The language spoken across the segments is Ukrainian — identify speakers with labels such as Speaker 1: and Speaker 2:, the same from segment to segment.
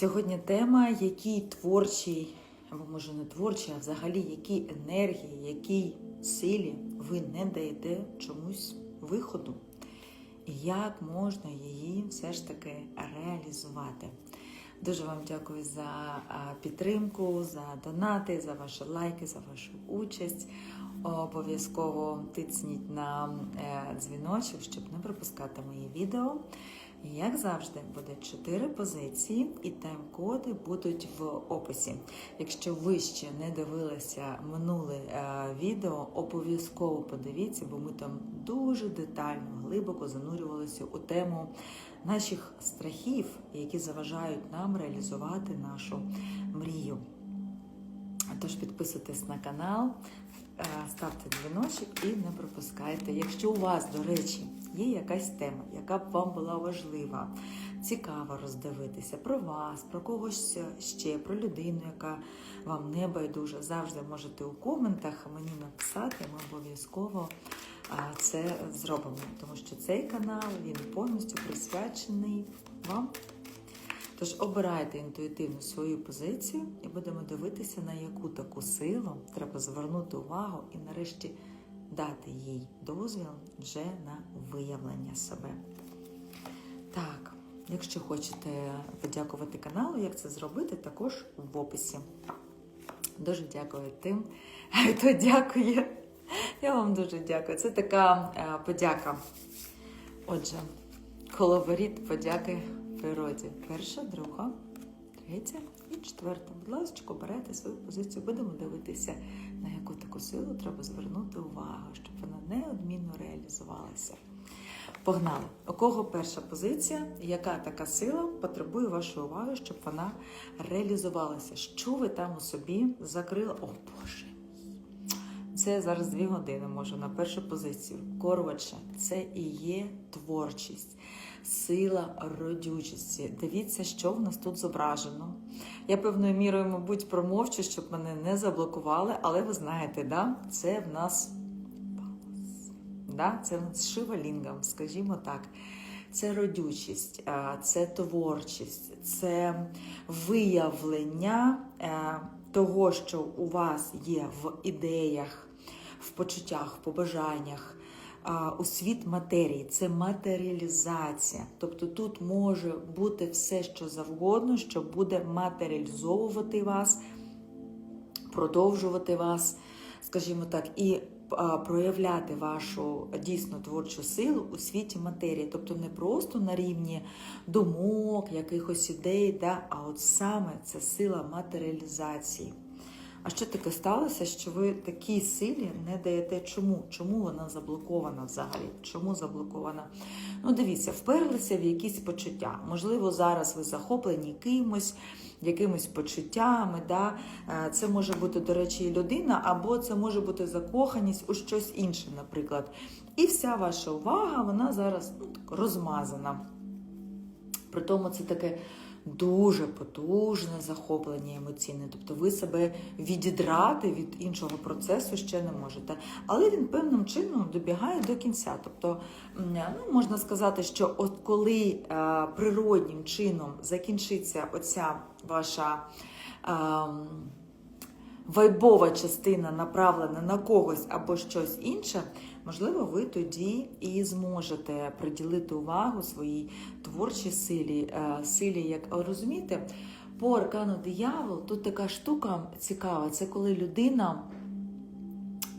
Speaker 1: Сьогодні тема, який творчий, або може не творчий, а взагалі якій енергії, якій силі ви не даєте чомусь виходу, і як можна її все ж таки реалізувати. Дуже вам дякую за підтримку, за донати, за ваші лайки, за вашу участь. Обов'язково тицніть на е, дзвіночок, щоб не пропускати мої відео. Як завжди, буде 4 позиції, і тайм-коди будуть в описі. Якщо ви ще не дивилися минуле е, відео, обов'язково подивіться, бо ми там дуже детально, глибоко занурювалися у тему наших страхів, які заважають нам реалізувати нашу мрію. Тож підписуйтесь на канал, ставте дзвіночок і не пропускайте. Якщо у вас, до речі, є якась тема, яка б вам була важлива, цікаво роздивитися про вас, про когось ще, про людину, яка вам не байдужа, завжди можете у коментах мені написати, ми обов'язково а, це зробимо, тому що цей канал він повністю присвячений вам. Тож обирайте інтуїтивно свою позицію і будемо дивитися, на яку таку силу треба звернути увагу і нарешті дати їй дозвіл вже на виявлення себе. Так, якщо хочете подякувати каналу, як це зробити, також в описі. Дуже дякую тим, хто дякує. Я вам дуже дякую. Це така е, подяка. Отже, коловоріт подяки природі. Перша, друга, третя і четверта. Будь ласка, берете свою позицію. Будемо дивитися, на яку таку силу треба звернути увагу, щоб вона неодмінно реалізувалася. Погнали. У кого перша позиція? Яка така сила потребує вашої уваги, щоб вона реалізувалася? Що ви там у собі закрили? О Боже! Це зараз дві години можу на першу позицію. Коротше, це і є творчість, сила родючості. Дивіться, що в нас тут зображено. Я певною мірою, мабуть, промовчу, щоб мене не заблокували, але ви знаєте, да? це в нас. Да? Це в нас шивалінгам, скажімо так. Це родючість, це творчість, це виявлення е, того, що у вас є в ідеях, в почуттях, в побажаннях, у світ матерії. Це матеріалізація. Тобто тут може бути все, що завгодно, що буде матеріалізовувати вас, продовжувати вас, скажімо так, і проявляти вашу дійсно творчу силу у світі матерії, тобто не просто на рівні думок, якихось ідей, да, а от саме це сила матеріалізації. А що таке сталося, що ви такій силі не даєте чому? Чому вона заблокована взагалі? Чому заблокована? Ну, дивіться, вперлися в якісь почуття. Можливо, зараз ви захоплені кимось, якимись почуттями. Да? Е, Це може бути, до речі, і людина, або це може бути закоханість у щось інше, наприклад. І вся ваша увага, вона зараз ну, так, розмазана. При тому це таке дуже потужне захоплення емоційне. Тобто ви себе відідрати від іншого процесу ще не можете. Але він певним чином добігає до кінця. Тобто, ну, можна сказати, що от коли е, природнім чином закінчиться оця ваша. Вайбова частина направлена на когось або щось інше, можливо, ви тоді і зможете приділити увагу своїй творчій силі, е, силі, як розумієте, по аркану диявол тут така штука цікава, це коли людина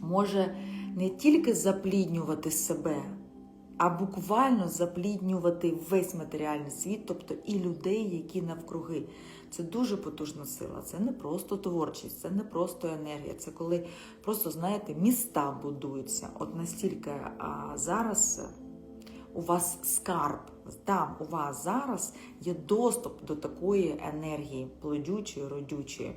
Speaker 1: може не тільки запліднювати себе, а буквально запліднювати весь матеріальний світ, тобто і людей, які навкруги. Це дуже потужна сила. Це не просто творчість, це не просто енергія. Це коли просто, знаєте, міста будуються. От настільки а зараз у вас скарб, там у вас зараз є доступ до такої енергії, плодючої, родючої.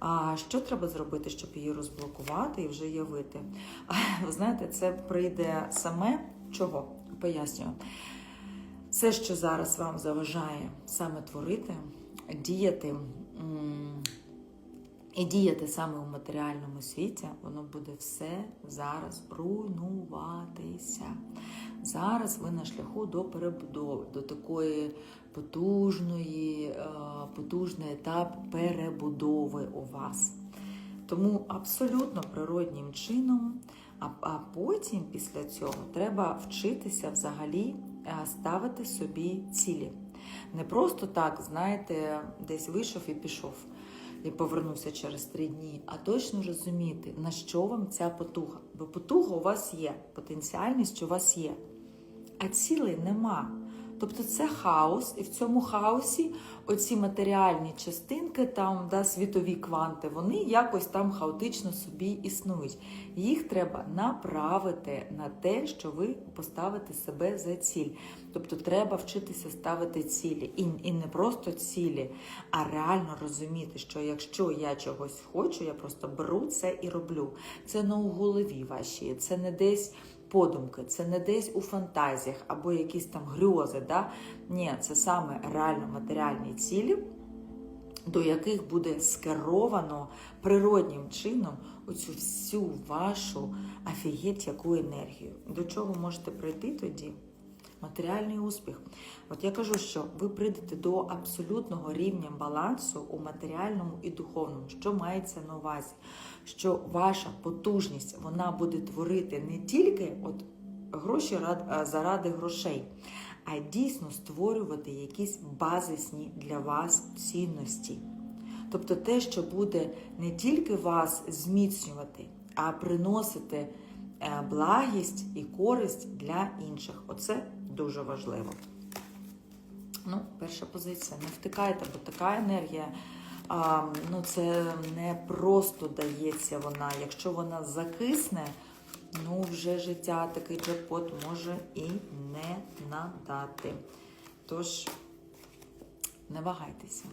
Speaker 1: А що треба зробити, щоб її розблокувати і вже явити? Ви знаєте, це прийде саме чого? Пояснюю. Все, що зараз вам заважає саме творити, діяти і діяти саме у матеріальному світі, воно буде все зараз руйнуватися. Зараз ви на шляху до перебудови, до такої потужної, е, потужний етап перебудови у вас. Тому абсолютно природнім чином, а, а потім після цього треба вчитися взагалі е, ставити собі цілі. Не просто так, знаєте, десь вийшов і пішов, і повернувся через три дні, а точно розуміти, на що вам ця потуга. Бо потуга у вас є, потенціальність у вас є, а цілей нема. Тобто це хаос, і в цьому хаосі оці матеріальні частинки, там да, світові кванти, вони якось там хаотично собі існують. Їх треба направити на те, що ви поставите себе за ціль. Тобто треба вчитися ставити цілі. І, і не просто цілі, а реально розуміти, що якщо я чогось хочу, я просто беру це і роблю. Це не у голові вашій, це не десь подумки, це не десь у фантазіях або якісь там грьози. Да? Ні, це саме реально матеріальні цілі, до яких буде скеровано природнім чином оцю всю вашу афігеть яку енергію. До чого можете прийти тоді? Матеріальний успіх. От я кажу, що ви прийдете до абсолютного рівня балансу у матеріальному і духовному, що мається на увазі, що ваша потужність вона буде творити не тільки от гроші заради грошей, а дійсно створювати якісь базисні для вас цінності. Тобто те, що буде не тільки вас зміцнювати, а приносити е, благість і користь для інших. Оце дуже важливо. Ну, перша позиція. Не втикайте, бо така енергія. А, ну, це не просто дається вона. Якщо вона закисне, ну вже життя такий джекпот може і не надати. Тож, не вагайтеся.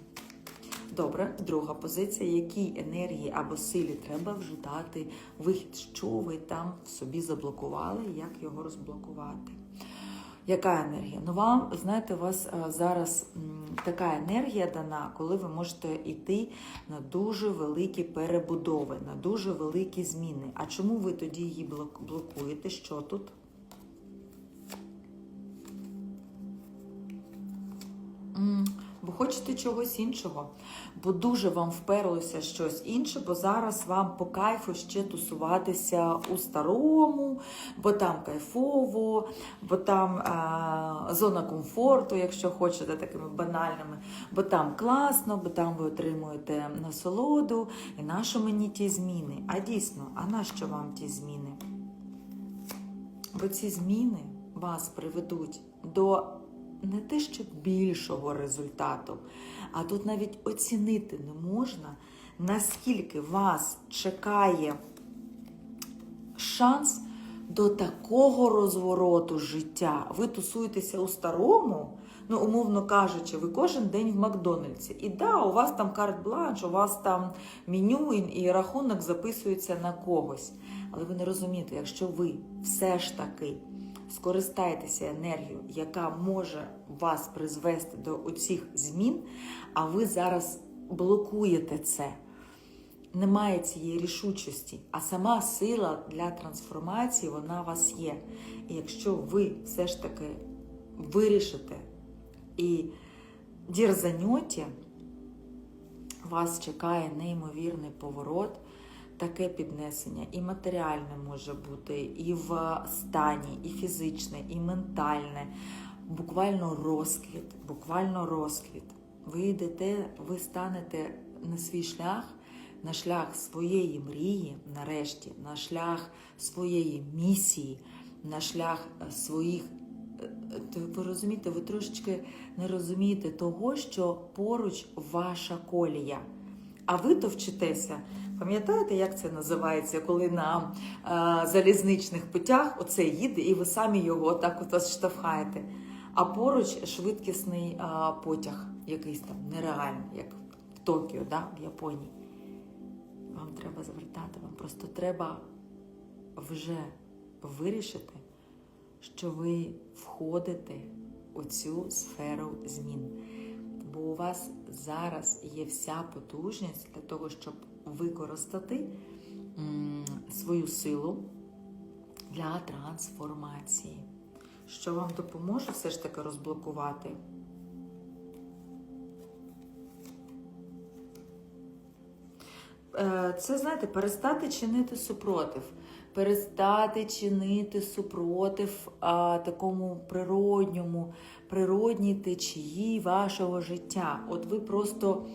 Speaker 1: Добре, друга позиція. Якій енергії або силі треба вже дати вихід, що ви там собі заблокували, як його розблокувати? Яка енергія? Ну вам, знаєте, у вас е, зараз така енергія дана, коли ви можете йти на дуже великі перебудови, на дуже великі зміни. А чому ви тоді її блокуєте? Що тут? М, Бо хочете чогось іншого, бо дуже вам вперлося щось інше, бо зараз вам по кайфу ще тусуватися у старому, бо там кайфово, бо там а, зона комфорту, якщо хочете, такими банальними, бо там класно, бо там ви отримуєте насолоду. І нащо мені ті зміни? А дійсно, а нащо вам ті зміни? Бо ці зміни вас приведуть до не те, що більшого результату, а тут навіть оцінити не можна, наскільки вас чекає шанс до такого розвороту життя. Ви тусуєтеся у старому, ну, умовно кажучи, ви кожен день в Макдональдсі. І да, у вас там карт-бланш, у вас там меню і, рахунок записується на когось. Але ви не розумієте, якщо ви все ж таки скористаєтеся енергією, яка може вас призвести до оцих змін, а ви зараз блокуєте це. Немає цієї рішучості, а сама сила для трансформації вона у вас є. І якщо ви все ж таки вирішите і дірзаньоті, вас чекає неймовірний поворот, таке піднесення і матеріальне може бути, і в стані, і фізичне, і ментальне, буквально розквіт, буквально розквіт. Ви йдете, ви станете на свій шлях, на шлях своєї мрії, нарешті, на шлях своєї місії, на шлях е, своїх. е, е, Ви розумієте, ви трошечки не розумієте того, що поруч ваша колія. А ви то вчитеся. Пам'ятаєте, як це називається, коли на е, залізничних путях оце їде, і ви самі його так от штовхаєте. А поруч швидкісний е, потяг, якийсь там нереальний, як в Токіо, да, в Японії. Вам треба звертати, вам просто треба вже вирішити, що ви входите у цю сферу змін бо у вас зараз є вся потужність для того, щоб використати свою силу для трансформації. Що вам допоможе все ж таки розблокувати? Е, це, знаєте, перестати чинити супротив. Перестати чинити супротив а, такому природньому, природній течії вашого життя. От ви просто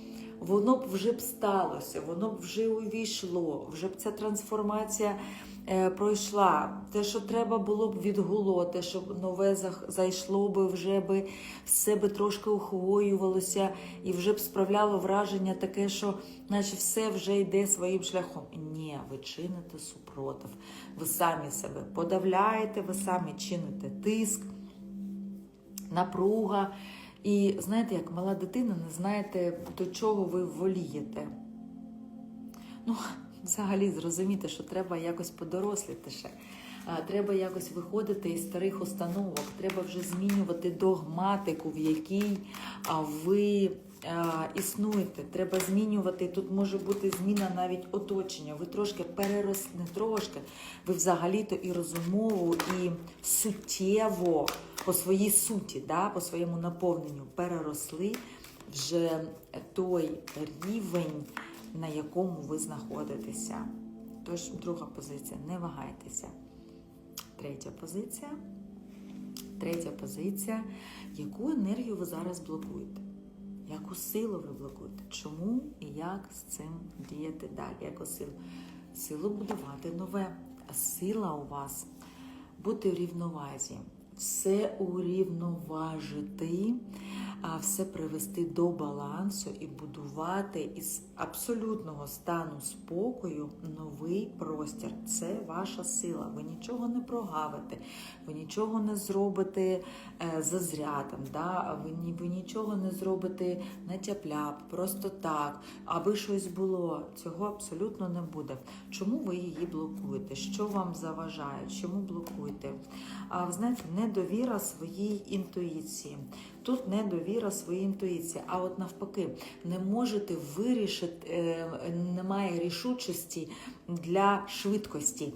Speaker 1: воно б вже б сталося, воно б вже увійшло, вже б ця трансформація пройшла. Те, що треба було б відгуло, те, що нове зайшло би, вже би все би трошки ухвоювалося і вже б справляло враження таке, що наче все вже йде своїм шляхом. Ні, ви чините супротив. Ви самі себе подавляєте, ви самі чините тиск, напруга. І знаєте, як мала дитина, не знаєте, до чого ви волієте. Ну, взагалі зрозуміти, що треба якось подоросліти ще. Треба якось виходити із старих установок, треба вже змінювати догматику, в якій ви існуєте. Треба змінювати. Тут може бути зміна навіть оточення. Ви трошки переросли, не трошки, ви взагалі-то і розумово, і суттєво по своїй суті, да, по своєму наповненню переросли вже той рівень, на якому ви знаходитеся. Тож, друга позиція, не вагайтеся. Третя позиція. Третя позиція. Яку енергію ви зараз блокуєте? Яку силу ви блокуєте? Чому і як з цим діяти далі? Яку силу? Силу будувати нове. Сила у вас бути в рівновазі, все урівноважити, а все привести до балансу і будувати із абсолютного стану спокою новий простір. Це ваша сила. Ви нічого не прогавите, ви нічого не зробите е, зазря там, да? ви, ви нічого не зробите на тяп-ляп, просто так, аби щось було. Цього абсолютно не буде. Чому ви її блокуєте? Що вам заважає? Чому блокуєте? А ви знаєте, недовіра своїй інтуїції. Тут недовіра своїй інтуїції. А от навпаки, не можете вирішити, е, немає рішучості для швидкості.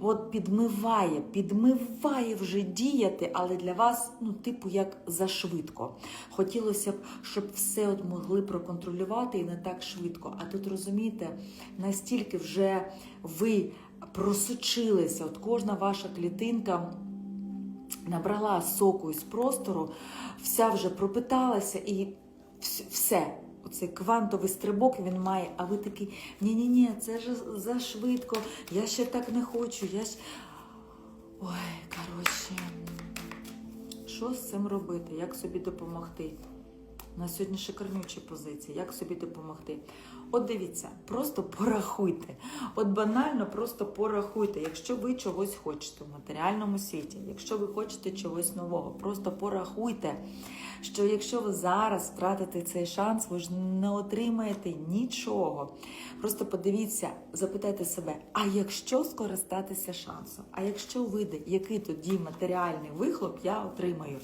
Speaker 1: От підмиває, підмиває вже діяти, але для вас, ну, типу, як зашвидко. Хотілося б, щоб все от могли проконтролювати і не так швидко. А тут розумієте, настільки вже ви просочилися, от кожна ваша клітинка набрала соку із простору, вся вже пропиталася і все. Оцей квантовий стрибок він має, а ви такі, ні-ні-ні, це ж за швидко, я ще так не хочу. Я ж... Ой, коротше, що з цим робити? Як собі допомогти? На сьогодні шикарнючі позиції. Як собі допомогти? От дивіться, просто порахуйте. От банально просто порахуйте. Якщо ви чогось хочете в матеріальному світі, якщо ви хочете чогось нового, просто порахуйте, що якщо ви зараз втратите цей шанс, ви ж не отримаєте нічого. Просто подивіться, запитайте себе, а якщо скористатися шансом? А якщо вийде, який тоді матеріальний вихлоп я отримаю?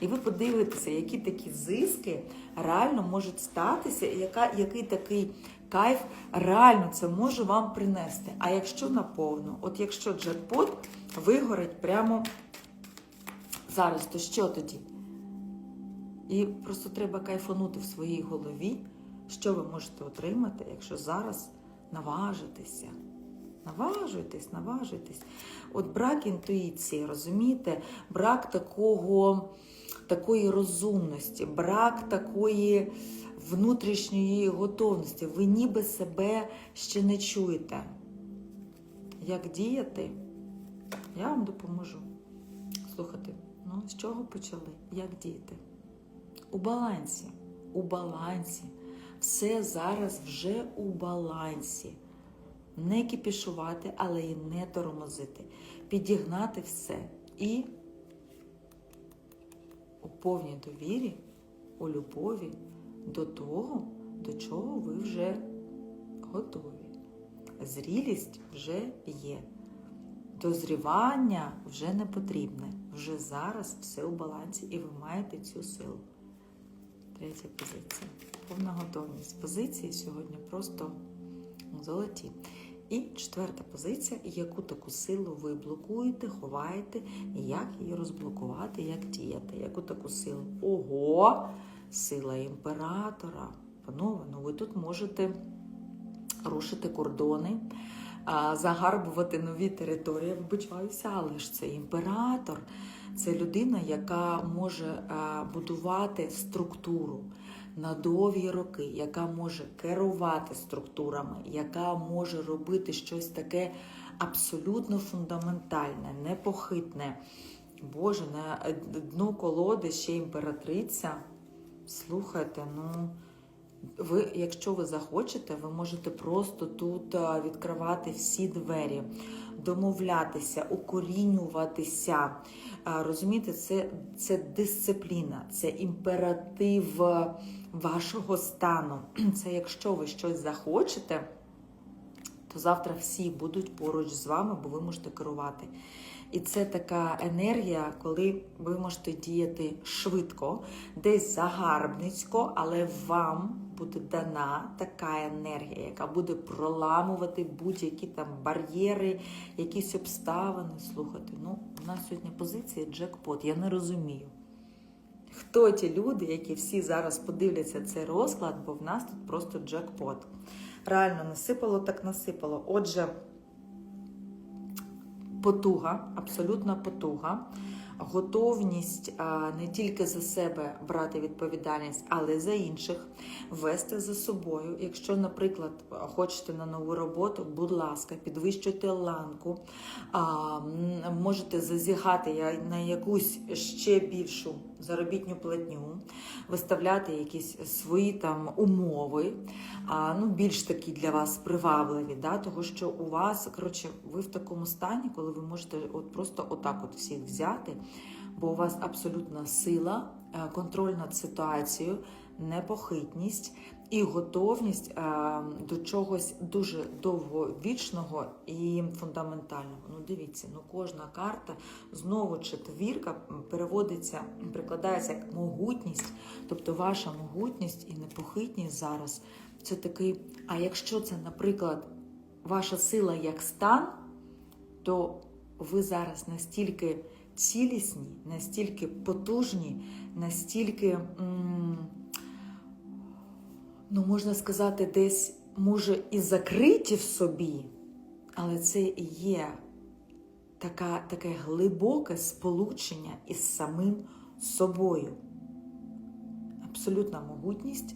Speaker 1: І ви подивитеся, які такі зиски реально можуть статися, і яка, який такий кайф реально це може вам принести. А якщо наповну, от якщо джекпот вигорить прямо зараз, то що тоді? І просто треба кайфанути в своїй голові, що ви можете отримати, якщо зараз наважитеся. Наважуйтесь, наважуйтесь. От брак інтуїції, розумієте, брак такого, такої розумності, брак такої внутрішньої готовності. Ви ніби себе ще не чуєте. Як діяти? Я вам допоможу. Слухайте, ну з чого почали? Як діяти? У балансі. У балансі. Все зараз вже у балансі. Не кіпішувати, але і не тормозити. Підігнати все і у повній довірі, у любові до того, до чого ви вже готові. Зрілість вже є. Дозрівання вже не потрібне. Вже зараз все у балансі, і ви маєте цю силу. Третя позиція. Повна готовність. Позиції сьогодні просто золоті. І четверта позиція, яку таку силу ви блокуєте, ховаєте, як її розблокувати, як діяти, яку таку силу. Ого! Сила імператора. Панове, ну ви тут можете рушити кордони, загарбувати нові території. Вибачаюся, але ж це імператор, це людина, яка може будувати структуру на довгі роки, яка може керувати структурами, яка може робити щось таке абсолютно фундаментальне, непохитне. Боже, на дно колоди ще імператриця. Слухайте, ну. Ви, якщо ви захочете, ви можете просто тут відкривати всі двері, домовлятися, укорінюватися. Розумієте, це, це дисципліна, це імператив вашого стану. Це якщо ви щось захочете, то завтра всі будуть поруч з вами, бо ви можете керувати. І це така енергія, коли ви можете діяти швидко, десь загарбницько, але вам буде дана така енергія, яка буде проламувати будь-які там бар'єри, якісь обставини. Слухайте, ну у нас сьогодні позиція джекпот. Я не розумію. Хто ті люди, які всі зараз подивляться цей розклад, бо в нас тут просто джекпот. Реально насипало, так насипало. Отже, потуга, абсолютна потуга, готовність не тільки за себе брати відповідальність, але й за інших, вести за собою. Якщо, наприклад, хочете на нову роботу, будь ласка, підвищуйте ланку, можете зазігати на якусь ще більшу заробітню платню, виставляти якісь свої там умови, а, ну, більш такі для вас привабливі, да, того що у вас, коротше, ви в такому стані, коли ви можете от просто отак от всіх взяти, бо у вас абсолютна сила, е, контроль над ситуацією, непохитність і готовність е, до чогось дуже довговічного і фундаментального. Ну, дивіться, ну кожна карта знову четвірка переводиться, прикладається як могутність, тобто ваша могутність і непохитність зараз. Це такий. А якщо це, наприклад, ваша сила як стан, то ви зараз настільки цілісні, настільки потужні, настільки, ну можна сказати, десь може і закриті в собі, але це і є така, таке глибоке сполучення із самим собою. Абсолютна могутність,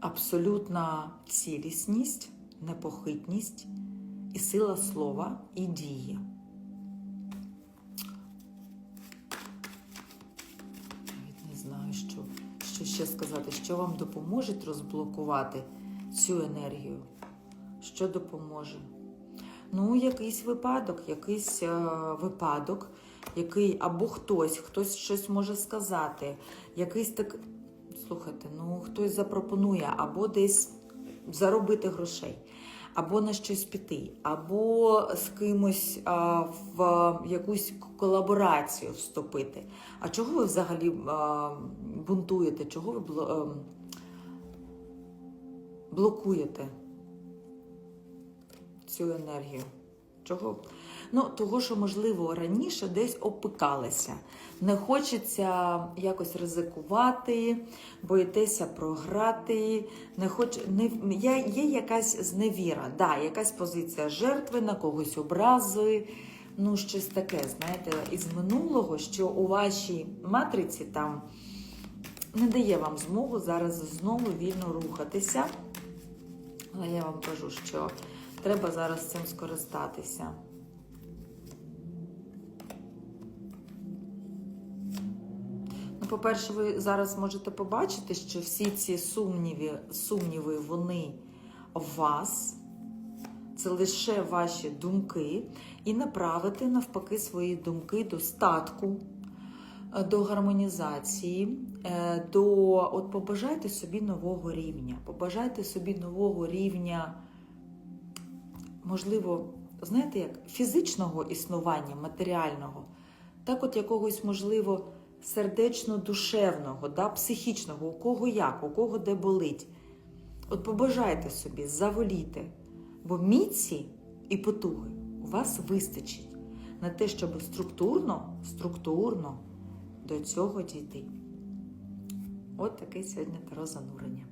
Speaker 1: абсолютна цілісність, непохитність і сила слова і дії. Ще сказати, що вам допоможе розблокувати цю енергію. Що допоможе? Ну, якийсь випадок, якийсь е, випадок, який або хтось, хтось щось може сказати, якийсь так. Слухайте, ну хтось запропонує, або десь заробити грошей, або на щось піти, або з кимось а, в якусь колаборацію вступити. А чого ви взагалі а, бунтуєте? Чого ви ем, блокуєте цю енергію? Чого? Ну, того, що, можливо, раніше десь опикалися. Не хочеться якось ризикувати, боїтеся програти, не хоч... не... є, якась зневіра, да, якась позиція жертви, на когось образи. Ну, щось таке, знаєте, із минулого, що у вашій матриці там не дає вам змогу зараз знову вільно рухатися. Але я вам кажу, що треба зараз цим скористатися. По-перше, ви зараз можете побачити, що всі ці сумніви, сумніви вони в вас, це лише ваші думки, і направити навпаки свої думки до статку, е, до гармонізації, е, до от побажайте собі нового рівня, побажайте собі нового рівня, можливо, знаєте, як фізичного існування, матеріального, так от якогось, можливо, сердечно-душевного, да, психічного, у кого як, у кого де болить. От побажайте собі, заволіте, бо міці і потуги у вас вистачить на те, щоб структурно, структурно до цього дійти. От таке сьогодні таро занурення.